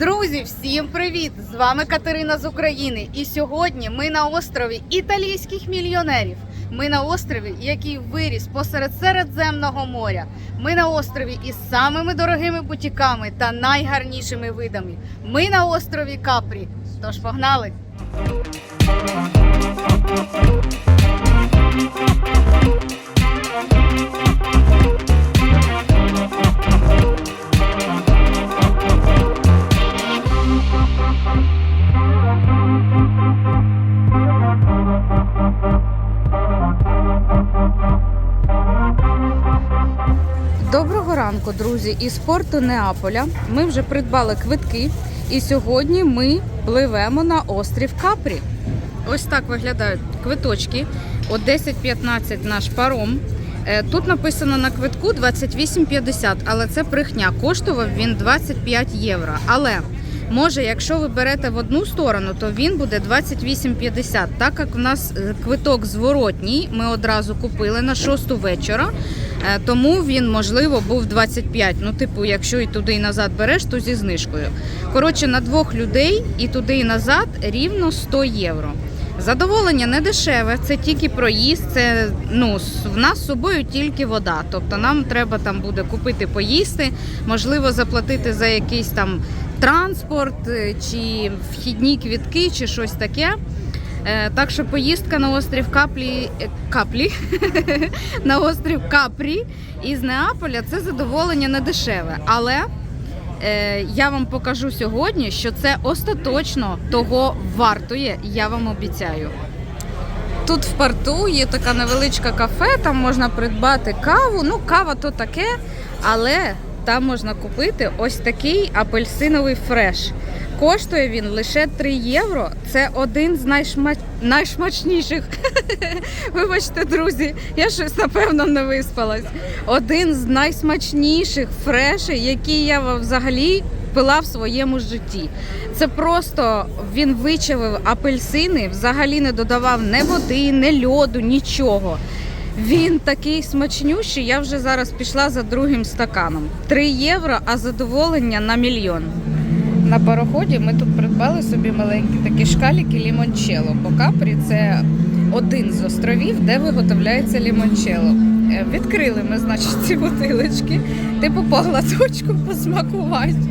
Друзі, всім привіт! З вами Катерина з України. І сьогодні ми на острові італійських мільйонерів. Ми на острові, який виріс посеред Середземного моря. Ми на острові із самими дорогими бутіками та найгарнішими видами. Ми на острові Капрі. Тож погнали! Ранку, друзі! Із порту Неаполя ми вже придбали квитки, і сьогодні ми пливемо на острів Капрі. Ось так виглядають квиточки. О 10.15 наш паром. Е, Тут написано на квитку 28,50, але це брехня. Коштував він 25 євро. Але може, якщо ви берете в одну сторону, то він буде 28,50. Так як у нас е, квиток зворотній, ми одразу купили на 6 вечора. Е, Тому він, можливо, був 25. Ну, типу, якщо і туди, і назад береш, то зі знижкою. Коротше, на двох людей і туди, і назад рівно 100 євро. Задоволення не дешеве, це тільки проїзд. Це ну в нас з собою тільки вода. Тобто нам треба там буде купити поїсти, можливо, заплатити за якийсь там транспорт е, чи вхідні квітки, чи щось таке. Е, Так що поїздка на острів Каплі е, Каплі на острів Капрі із Неаполя це задоволення не дешеве. Але е, я вам покажу сьогодні, що це остаточно того вартує, я вам обіцяю. Тут в порту є така невеличка кафе, там можна придбати каву. Ну, кава то таке, але там можна купити ось такий апельсиновий фреш. Коштує він лише 3 євро. Це один з найшма... найшмачніших. Вибачте, друзі, я щось напевно не виспалась. Один з найсмачніших фрешей, які я взагалі пила в своєму житті. Це просто він вичавив апельсини, взагалі не додавав ні води, ні льоду, нічого. Він такий смачнющий, я вже зараз пішла за другим стаканом. 3 євро, а задоволення на мільйон. На пароході ми тут придбали собі маленькі такі шкаліки лімончело. Бо Капрі це один з островів, де виготовляється лімончело. Е, Відкрили ми, значить, ці бутилочки, типу по глазочку посмакувати.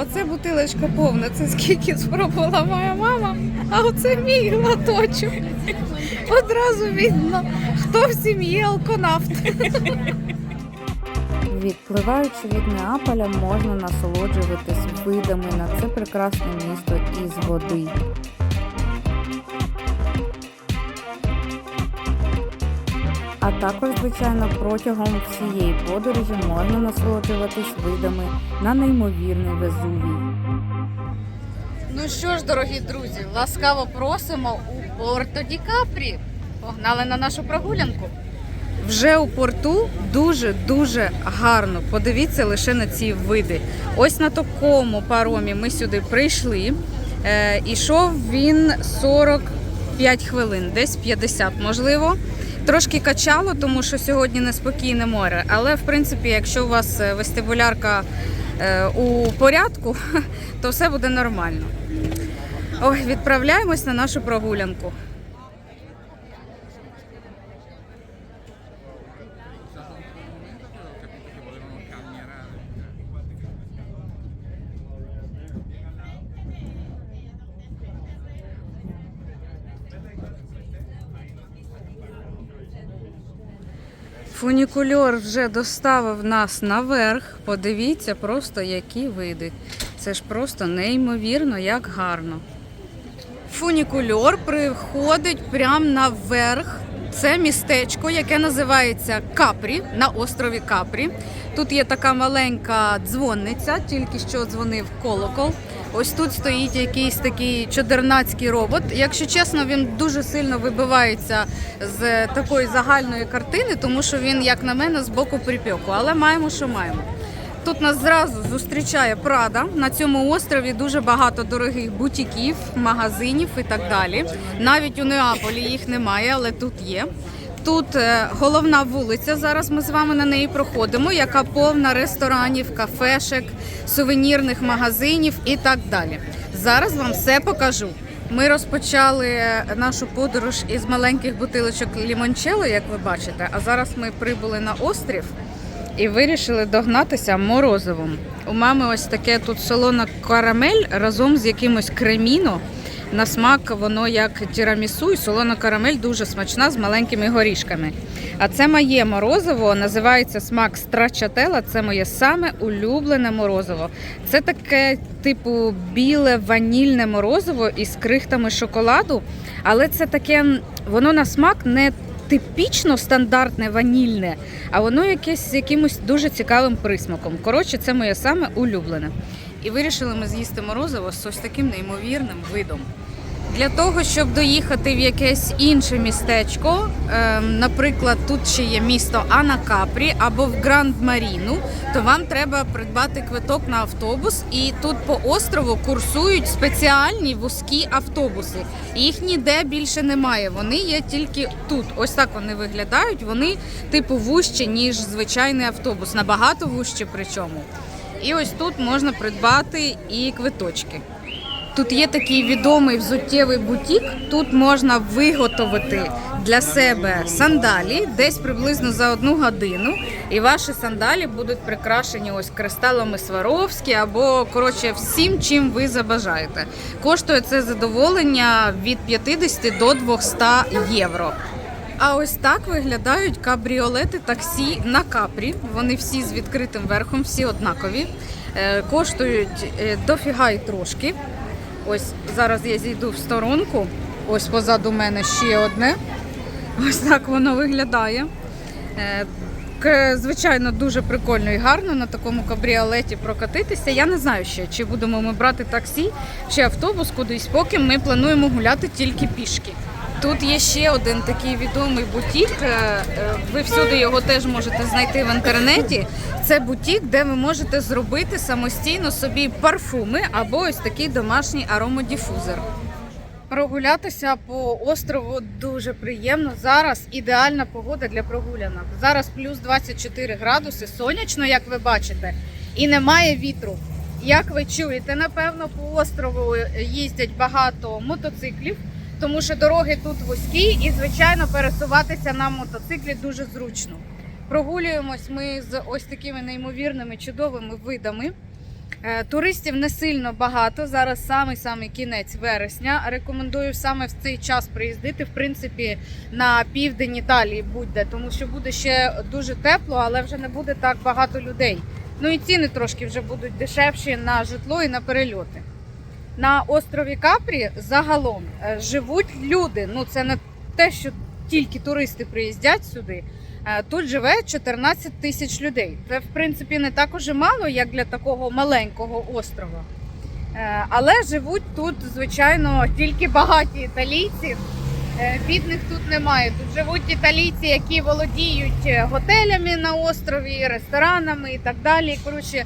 Оце бутилочка повна, це скільки спробувала моя мама, а оце мій глоточок. Одразу видно, хто в сім'ї алконавт. Відпливаючи від Неаполя, можна насолоджуватись видами на це прекрасне місто із води. Також, звичайно, протягом всієї подорожі можна насолоджуватись видами на неймовірний Везувій. Ну що ж, дорогі друзі, ласкаво просимо у Порто Ді Капрі. Погнали на нашу прогулянку. Вже у порту дуже дуже гарно. Подивіться лише на ці види. Ось на такому паромі ми сюди прийшли. Е, ішов він 45 хвилин, десь 50, можливо. Трошки качало, тому що сьогодні неспокійне море. Але в принципі, якщо у вас е, вестибулярка е, у порядку, то все буде нормально. Ой, відправляємось на нашу прогулянку. Фунікульор вже доставив нас наверх. Подивіться просто, які види. Це ж просто неймовірно, як гарно. Фунікульор приходить прямо наверх. Це містечко, яке називається Капрі на острові Капрі. Тут є така маленька дзвонниця, тільки що дзвонив колокол. Ось тут стоїть якийсь такий чодернацький робот. Якщо чесно, він дуже сильно вибивається з такої загальної картини, тому що він, як на мене, з боку припеку. Але маємо, що маємо. Тут нас зразу зустрічає Прада. На цьому острові дуже багато дорогих бутіків, магазинів і так далі. Навіть у Неаполі їх немає, але тут є. Тут е, головна вулиця. Зараз ми з вами на неї проходимо, яка повна ресторанів, кафешек, сувенірних магазинів і так далі. Зараз вам все покажу. Ми розпочали е, нашу подорож із маленьких бутилочок лімончело, як ви бачите. А зараз ми прибули на острів і вирішили догнатися морозивом. У мами ось таке тут солона карамель разом з якимось креміно. На смак воно як тірамісу і солона карамель дуже смачна з маленькими горішками. А це моє морозиво, називається смак страчателла. Це моє саме улюблене морозиво. Це таке, типу, біле ванільне морозиво із крихтами шоколаду, але це таке, воно на смак не типічно стандартне ванільне, а воно якесь з якимось дуже цікавим присмаком. Коротше, це моє саме улюблене. І вирішили ми з'їсти морозиво з ось таким неймовірним видом. Для того, щоб доїхати в якесь інше містечко, ем, наприклад, тут ще є місто Анакапрі або в Гранд Маріну, то вам треба придбати квиток на автобус. І тут по острову курсують спеціальні вузькі автобуси. Їх ніде більше немає. Вони є тільки тут. Ось так вони виглядають. Вони типу вужчі, ніж звичайний автобус, набагато вужчі причому. І ось тут можна придбати і квиточки. Тут є такий відомий взуттєвий бутік. Тут можна виготовити для себе сандалі десь приблизно за одну годину. І ваші сандалі будуть прикрашені ось кристалами Сваровські або коротше всім, чим ви забажаєте. Коштує це задоволення від 50 до 200 євро. А ось так виглядають кабріолети таксі на капрі. Вони всі з відкритим верхом, всі однакові. Е, Коштують е, дофіга і трошки. Ось зараз я зійду в сторонку. Ось позаду мене ще одне. Ось так воно виглядає. Е, Звичайно, дуже прикольно і гарно на такому кабріолеті прокатитися. Я не знаю ще, чи будемо ми брати таксі, чи автобус кудись, поки ми плануємо гуляти тільки пішки. Тут є ще один такий відомий бутік. е, е, Ви всюди його теж можете знайти в інтернеті. Це бутік, де ви можете зробити самостійно собі парфуми або ось такий домашній аромодіфузор. Прогулятися по острову дуже приємно. Зараз ідеальна погода для прогулянок. Зараз плюс 24 градуси, сонячно, як ви бачите, і немає вітру. Як ви чуєте, напевно, по острову їздять багато мотоциклів, тому що дороги тут вузькі і, звичайно, пересуватися на мотоциклі дуже зручно. Прогулюємось ми з ось такими неймовірними чудовими видами. Е, Туристів не сильно багато. Зараз самий самий кінець вересня. Рекомендую саме в цей час приїздити. В принципі, на південь Італії будь-де, тому що буде ще дуже тепло, але вже не буде так багато людей. Ну і ціни трошки вже будуть дешевші на житло і на перельоти. На острові Капрі загалом е, живуть люди. Ну це не те, що тільки туристи приїздять сюди. Е, Тут живе 14 тисяч людей. Це в принципі не так уже мало, як для такого маленького острова. Е, Але живуть тут, звичайно, тільки багаті італійці. Бідних тут немає. Тут живуть італійці, які володіють готелями на острові, ресторанами і так далі. Коротше,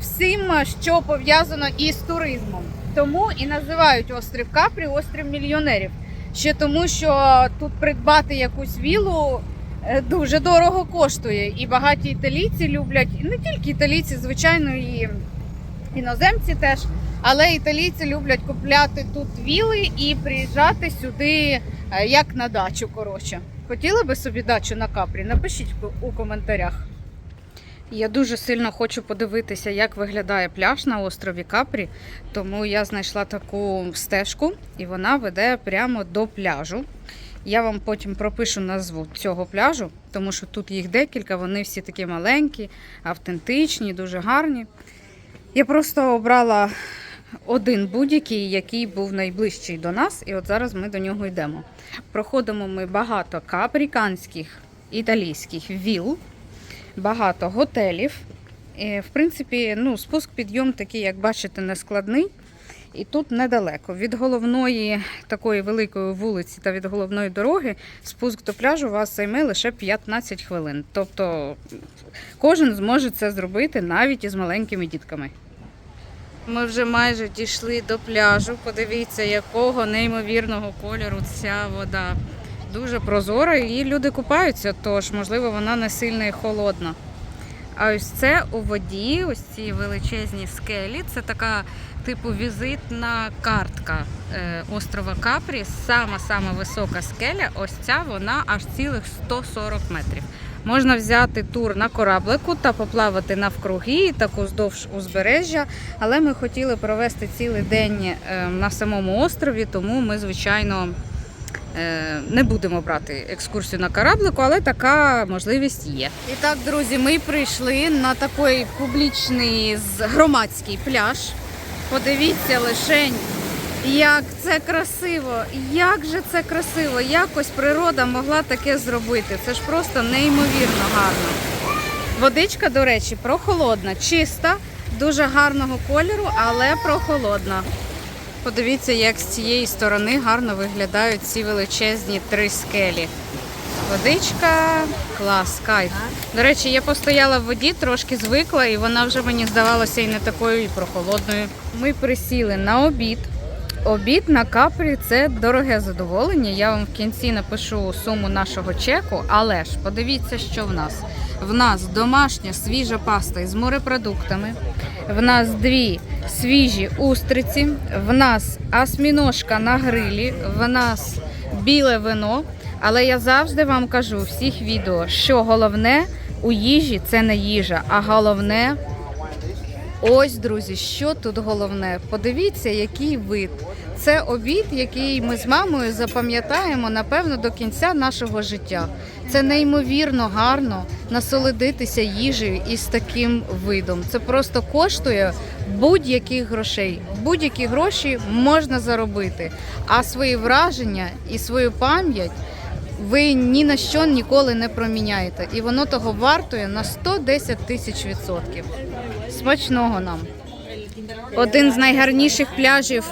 всім, що пов'язано із туризмом. Тому і називають острів Капрі острів мільйонерів. Ще тому, що тут придбати якусь вілу е, дуже дорого коштує. І багаті італійці люблять, і не тільки італійці, звичайно, і іноземці теж. Але італійці люблять купляти тут віли і приїжджати сюди е, як на дачу. Коротше, хотіли би собі дачу на капрі? Напишіть у- у коментарях. Я дуже сильно хочу подивитися, як виглядає пляж на острові Капрі, тому я знайшла таку стежку, і вона веде прямо до пляжу. Я вам потім пропишу назву цього пляжу, тому що тут їх декілька, вони всі такі маленькі, автентичні, дуже гарні. Я просто обрала один будь-який, який був найближчий до нас, і от зараз ми до нього йдемо. Проходимо ми багато капріканських італійських віл, багато готелів. В принципі, ну, спуск підйом такий, як бачите, нескладний. І тут недалеко. Від головної такої великої вулиці та від головної дороги спуск до пляжу вас займе лише 15 хвилин. Тобто кожен зможе це зробити навіть із маленькими дітками. Ми вже майже дійшли до пляжу. Подивіться, якого неймовірного кольору ця вода. Дуже прозора і люди купаються, тож, можливо, вона не сильно і холодна. А ось це у воді, ось ці величезні скелі. Це така типу візитна картка е, острова Капрі. Сама сама висока скеля. Ось ця вона аж цілих 140 метрів. Можна взяти тур на кораблику та поплавати навкруги, так уздовж узбережжя. Але ми хотіли провести цілий день е, на самому острові, тому ми, звичайно, не будемо брати екскурсію на кораблику, але така можливість є. І так, друзі, ми прийшли на такий публічний громадський пляж. Подивіться лишень, як це красиво, як же це красиво, якось природа могла таке зробити. Це ж просто неймовірно гарно. Водичка, до речі, прохолодна, чиста, дуже гарного кольору, але прохолодна. Подивіться, як з цієї сторони гарно виглядають ці величезні три скелі. Водичка, клас, кайф. До речі, я постояла в воді, трошки звикла, і вона вже мені здавалася і не такою і прохолодною. Ми присіли на обід. Обід на капрі це дороге задоволення. Я вам в кінці напишу суму нашого чеку, але ж подивіться, що в нас. В нас домашня свіжа паста із морепродуктами. В нас дві свіжі устриці. В нас асміножка на грилі. В нас біле вино. Але я завжди вам кажу у всіх відео, що головне у їжі це не їжа, а головне Ось, друзі, що тут головне? Подивіться, який вид. Це обід, який ми з мамою запам'ятаємо, напевно, до кінця нашого життя. Це неймовірно гарно насолодитися їжею із таким видом. Це просто коштує будь-яких грошей. Будь-які гроші можна заробити, а свої враження і свою пам'ять ви ні на що ніколи не проміняєте. І воно того вартує на 110 тисяч відсотків. Смачного нам. Один з найгарніших пляжів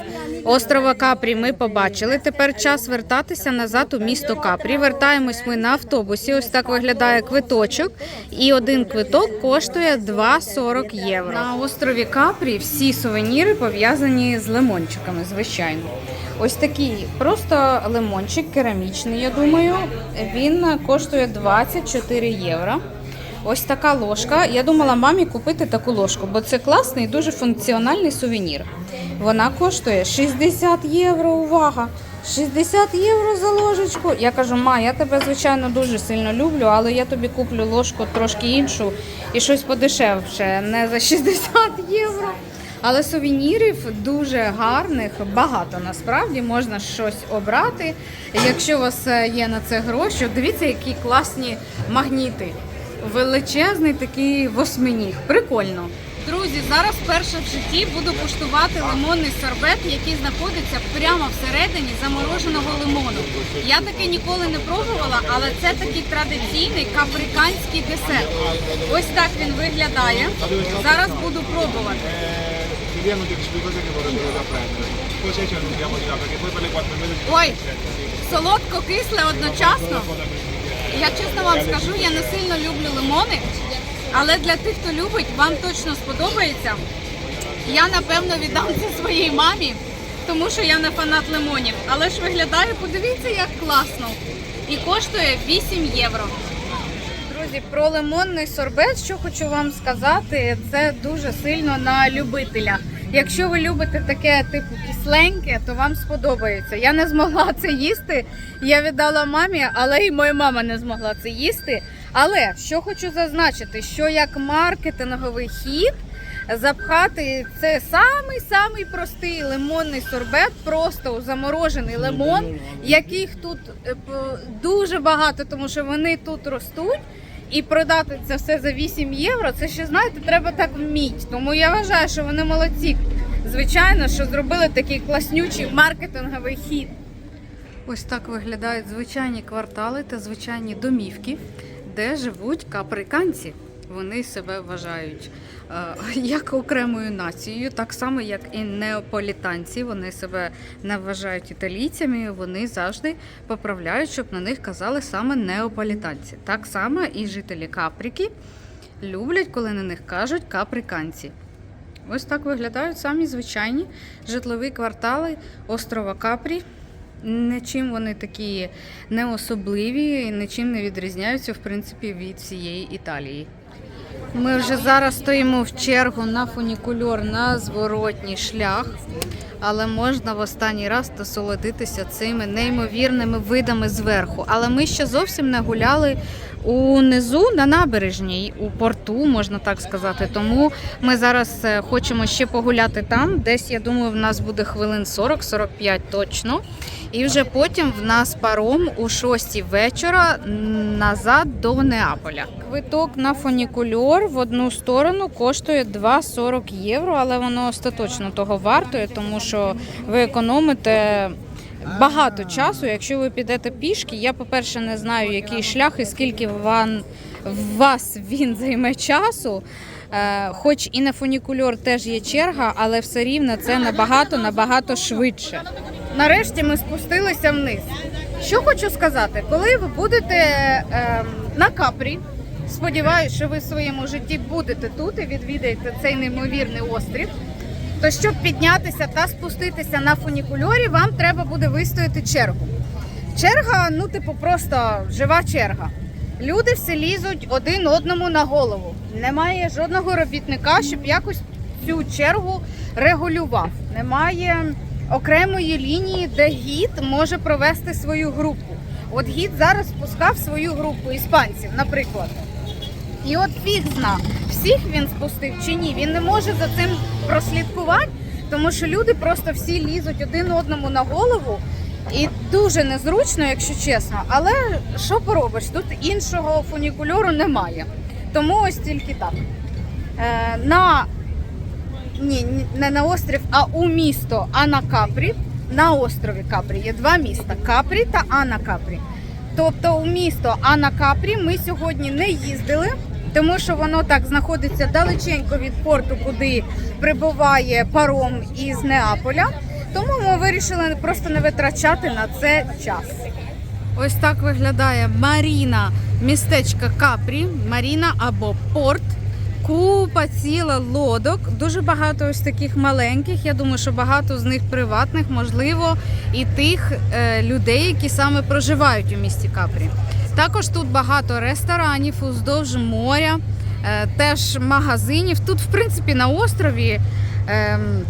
острова Капрі ми побачили. Тепер час вертатися назад у місто Капрі. Вертаємось ми на автобусі. Ось так виглядає квиточок. І один квиток коштує 2,40 євро. На острові Капрі всі сувеніри пов'язані з лимончиками, звичайно. Ось такий просто лимончик керамічний, я думаю. Він коштує 24 євро. Ось така ложка. Я думала мамі купити таку ложку, бо це класний, дуже функціональний сувенір. Вона коштує 60 євро. Увага! 60 євро за ложечку. Я кажу, ма, я тебе звичайно дуже сильно люблю, але я тобі куплю ложку трошки іншу і щось подешевше, не за 60 євро. Але сувенірів дуже гарних, багато насправді можна щось обрати. Якщо у вас е, є на це гроші, дивіться, які класні магніти. Величезний такий восьминіг. Прикольно. Друзі, зараз вперше в житті буду куштувати лимонний сорбет, який знаходиться прямо всередині замороженого лимону. Я таке ніколи не пробувала, але це такий традиційний каприканський десерт. Ось так він виглядає. Зараз буду пробувати. Mi diano che ci cose che vorrebbero da prendere. Poi ci andiamo di là perché poi per le 4 mesi ci Ой, солодко-кисле одночасно. Я чесно вам скажу, я не сильно люблю лимони, але для тих, хто любить, вам точно сподобається. Я напевно віддам це своїй мамі, тому що я не фанат лимонів. Але ж виглядає, подивіться, як класно. І коштує 8 євро. Друзі, про лимонний сорбет, що хочу вам сказати, це дуже сильно на любителя. Якщо ви любите таке типу кисленьке, то вам сподобається. Я не змогла це їсти. Я віддала мамі, але і моя мама не змогла це їсти. Але що хочу зазначити, що як маркетинговий хід запхати це самий самий простий лимонний сорбет, просто у заморожений лимон, яких тут е, дуже багато, тому що вони тут ростуть. І продати це все за 8 євро, це ще знаєте, треба так вміть. Тому я вважаю, що вони молодці. Звичайно, що зробили такий класнючий маркетинговий хід. Ось так виглядають звичайні квартали та звичайні домівки, де живуть каприканці. Вони себе вважають е, як окремою нацією, так само як і неаполітанці. Вони себе не вважають італійцями. Вони завжди поправляють, щоб на них казали саме неаполітанці. Так само і жителі Капріки люблять, коли на них кажуть каприканці. Ось так виглядають самі звичайні житлові квартали острова Капрі. Нічим вони такі не особливі, нічим не відрізняються, в принципі, від всієї Італії. Ми вже зараз стоїмо в чергу на фунікульор на зворотній шлях, але можна в останній раз насолодитися цими неймовірними видами зверху. Але ми ще зовсім не гуляли унизу на набережній, у порту, можна так сказати. Тому ми зараз е, хочемо ще погуляти там. Десь, я думаю, в нас буде хвилин 40-45 точно. І вже потім в нас паром у 6 вечора назад до Неаполя. Квиток на фунікульор в одну сторону коштує 2,40 євро, але воно остаточно того вартує, тому що ви економите. Багато часу, якщо ви підете пішки, я, по-перше, не знаю, який шлях і скільки вам, вас він займе часу. Е, хоч і на фунікульор теж є черга, але все рівно це набагато набагато швидше. Нарешті ми спустилися вниз. Що хочу сказати, коли ви будете е, на капрі, сподіваюся, що ви в своєму житті будете тут і відвідаєте цей неймовірний острів. То щоб піднятися та спуститися на фунікульорі, вам треба буде вистояти чергу. Черга, ну, типу, просто жива черга. Люди всі лізуть один одному на голову. Немає жодного робітника, щоб якось цю чергу регулював. Немає окремої лінії, де гід може провести свою групу. От гід зараз спускав свою групу іспанців, наприклад. І от фіг зна, всіх він спустив чи ні. Він не може за цим прослідкувати, тому що люди просто всі лізуть один одному на голову. І дуже незручно, якщо чесно. Але що поробиш? Тут іншого фунікульору немає. Тому ось тільки так. Е, на ні, не на острів, а у місто Анакапрі. На острові Капрі є два міста Капрі та Анакапрі. Тобто у місто Анакапрі ми сьогодні не їздили, тому що воно так знаходиться далеченько від порту, куди прибуває паром із Неаполя. Тому ми вирішили просто не витрачати на це час. Ось так виглядає Маріна, містечка Капрі, Маріна або порт. Купа ціла лодок, дуже багато ось таких маленьких. Я думаю, що багато з них приватних, можливо, і тих е, людей, які саме проживають у місті Капрі. Також тут багато ресторанів уздовж моря, е, теж магазинів. Тут, в принципі, на острові. ем,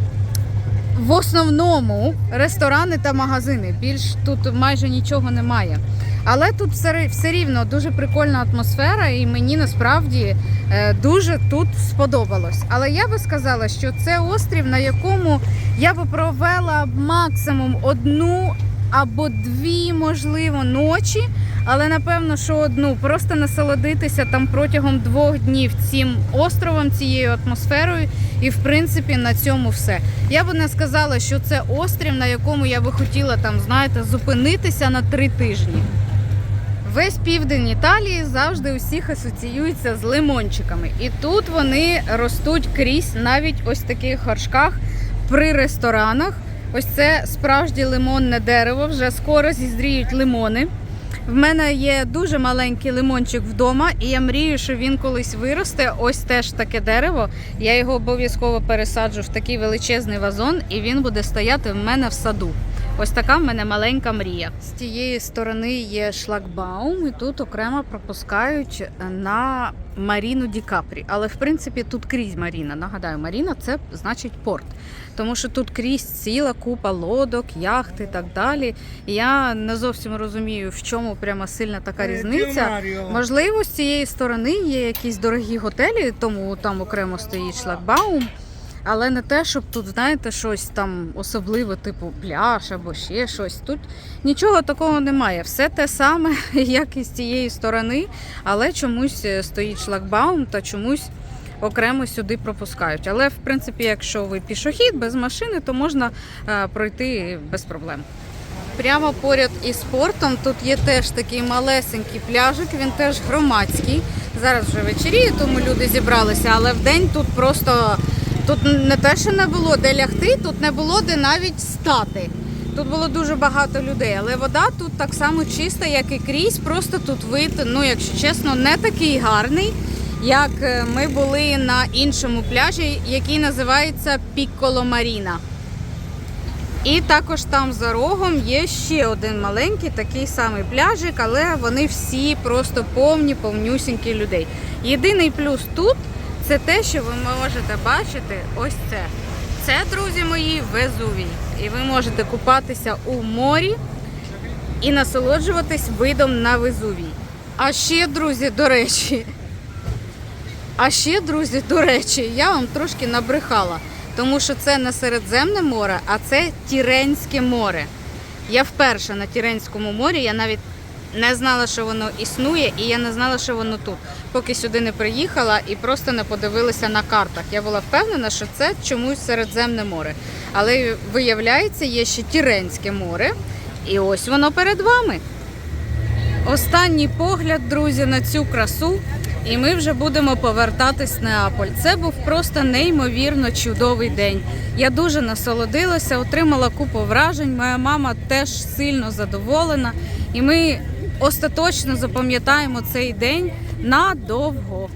в основному ресторани та магазини. Більш тут майже нічого немає. Але тут все, рівно дуже прикольна атмосфера, і мені насправді е, дуже тут сподобалось. Але я би сказала, що це острів, на якому я би провела максимум одну або дві, можливо, ночі. Але напевно, що одну просто насолодитися там протягом двох днів цим островом, цією атмосферою, і в принципі на цьому все. Я би не сказала, що це острів, на якому я би хотіла там, знаєте, зупинитися на три тижні. Весь південь Італії завжди усіх асоціюється з лимончиками. І тут вони ростуть крізь навіть ось таких горшках при ресторанах. Ось це справжнє лимонне дерево. Вже скоро зізріють лимони. В мене є дуже маленький лимончик вдома, і я мрію, що він колись виросте. Ось теж таке дерево. Я його обов'язково пересаджу в такий величезний вазон, і він буде стояти в мене в саду. Ось така в мене маленька мрія. З тієї сторони є шлагбаум, і тут окремо пропускають на Маріну Ді Капрі. Але в принципі тут крізь Маріна. Нагадаю, Маріна це значить порт. Тому що тут крізь ціла купа лодок, яхт і так далі. Я не зовсім розумію, в чому прямо сильна така різниця. Можливо, з цієї сторони є якісь дорогі готелі, тому там окремо стоїть шлагбаум. Але не те, щоб тут, знаєте, щось там особливе, типу пляж або ще щось. Тут нічого такого немає. Все те саме, як і з цієї сторони, але чомусь е, стоїть шлагбаум та чомусь окремо сюди пропускають. Але в принципі, якщо ви пішохід без машини, то можна е, пройти без проблем. Прямо поряд із портом тут є теж такий малесенький пляжик, він теж громадський. Зараз вже вечеріє, тому люди зібралися, але в день тут просто тут не те, що не було де лягти, тут не було де навіть стати. Тут було дуже багато людей, але вода тут так само чиста, як і крізь. Просто тут вид, ну якщо чесно, не такий гарний, як е, ми були на іншому пляжі, який називається Пікколо Маріна. І також там за рогом є ще один маленький такий самий пляжик, але вони всі просто повні, повнюсінькі людей. Єдиний плюс тут це те, що ви можете бачити ось це. Це, друзі мої, Везувій. І ви можете купатися у морі і насолоджуватись видом на Везувій. А ще, друзі, до речі, а ще, друзі, до речі, я вам трошки набрехала, тому що це не Середземне море, а це Тіренське море. Я вперше на Тіренському морі, я навіть не знала, що воно існує, і я не знала, що воно тут. Поки сюди не приїхала і просто не подивилася на картах. Я була впевнена, що це чомусь Середземне море. Але виявляється, є ще Тіренське море, і ось воно перед вами. Останній погляд, друзі, на цю красу, і ми вже будемо повертатись в Неаполь. Це був просто неймовірно чудовий день. Я дуже насолодилася, отримала купу вражень. Моя мама теж сильно задоволена, і ми остаточно запам'ятаємо цей день надовго.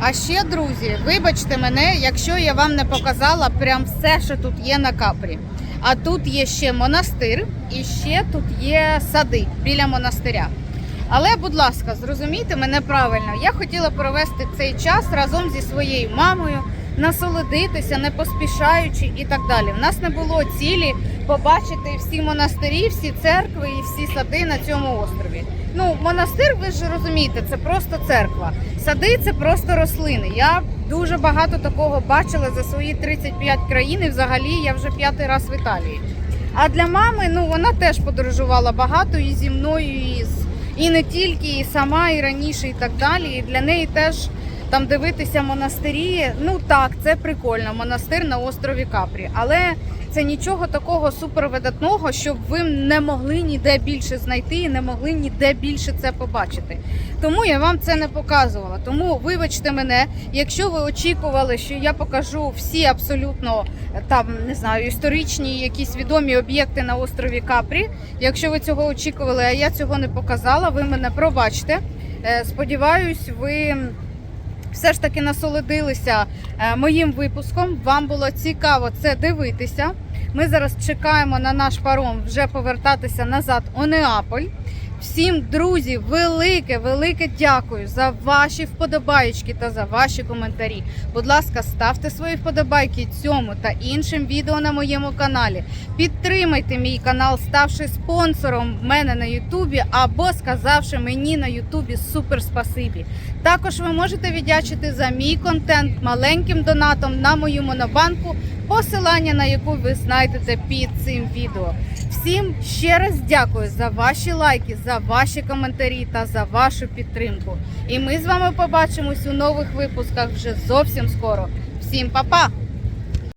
А ще, друзі, вибачте мене, якщо я вам не показала прям все, що тут є на капрі. А тут є ще монастир і ще тут є сади біля монастиря. Але, будь ласка, зрозумійте мене правильно. Я хотіла провести цей час разом зі своєю мамою, насолодитися, не поспішаючи і так далі. В нас не було цілі побачити всі монастирі, всі церкви і всі сади на цьому острові. Ну, монастир, ви ж розумієте, це просто церква. Сади це просто рослини. Я дуже багато такого бачила за свої 35 країн. І взагалі я вже п'ятий раз в Італії. А для мами, ну вона теж подорожувала багато і зі мною, і, з, і не тільки, і сама, і раніше, і так далі. І для неї теж там дивитися монастирі. Ну так, це прикольно. Монастир на острові Капрі. Але це нічого такого супервидатного, щоб ви не могли ніде більше знайти і не могли ніде більше це побачити. Тому я вам це не показувала. Тому вибачте мене, якщо ви очікували, що я покажу всі абсолютно е, там не знаю історичні якісь відомі об'єкти на острові Капрі. Якщо ви цього очікували, а я цього не показала, ви мене пробачте. Е, Сподіваюсь, ви все ж таки насолодилися е, моїм випуском. Вам було цікаво це дивитися. Ми зараз чекаємо на наш паром вже повертатися назад у Неаполь. Всім, друзі, велике, велике дякую за ваші вподобаєчки та за ваші коментарі. Будь ласка, ставте свої вподобайки цьому та іншим відео на моєму каналі. Підтримайте мій канал, ставши спонсором мене на Ютубі або сказавши мені на Ютубі супер спасибі. Також ви можете віддячити за мій контент маленьким донатом на мою монобанку, посилання на яку ви знайдете під цим відео. Всім ще раз дякую за ваші лайки, за ваші коментарі та за вашу підтримку. І ми з вами побачимось у нових випусках вже зовсім скоро. Всім па-па!